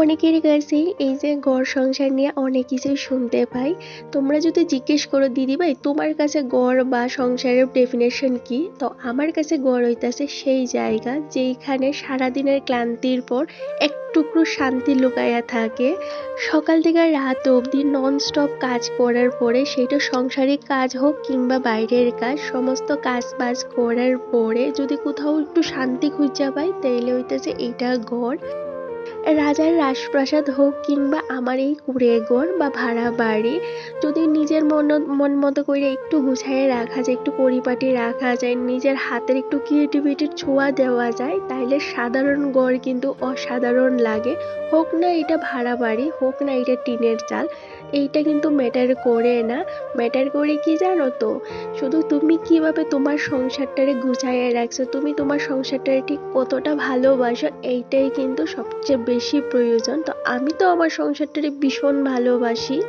অনেকের কাছেই এই যে গড় সংসার নিয়ে অনেক কিছুই শুনতে পাই। তোমরা যদি জিজ্ঞেস করো দিদিভাই তোমার কাছে গড় বা সংসারের ডেফিনেশন কি? তো আমার কাছে গড় হইতাছে সেই জায়গা যেইখানে সারাদিনের ক্লান্তির পর এক টুকরো শান্তি লুকাইয়া থাকে। সকাল থেকে রাত অবধি নন স্টপ কাজ করার পরে সেটা সংসারিক কাজ হোক কিংবা বাইরের কাজ, সমস্ত কাজ বাজ করার পরে যদি কোথাও একটু শান্তি খুঁজা পাই, তাইলে হইতেছে এইটা ঘর। রাজার রাজপ্রাসাদ হোক কিংবা আমার এই কুড়ে ঘর বা ভাড়া বাড়ি, যদি নিজের মন মন মতো করে একটু গুছাইয়ে রাখা যায়, একটু পরিপাটি রাখা যায়, নিজের হাতের একটু ক্রিয়েটিভিটির ছোঁয়া দেওয়া যায় তাহলে সাধারণ গড় কিন্তু অসাধারণ লাগে। হোক না এটা ভাড়া বাড়ি, হোক না এটা টিনের চাল এইটা কিন্তু ম্যাটার করে না। ম্যাটার করে কি জানো তো? শুধু তুমি কীভাবে তোমার সংসারটারে গুছাইয়ে রাখছো, তুমি তোমার সংসারটারে ঠিক কতটা ভালোবাসো, এইটাই কিন্তু সবচেয়ে বেশি প্রয়োজন। তো আমি তো আমার সংসারটারে ভীষণ ভালোবাসি।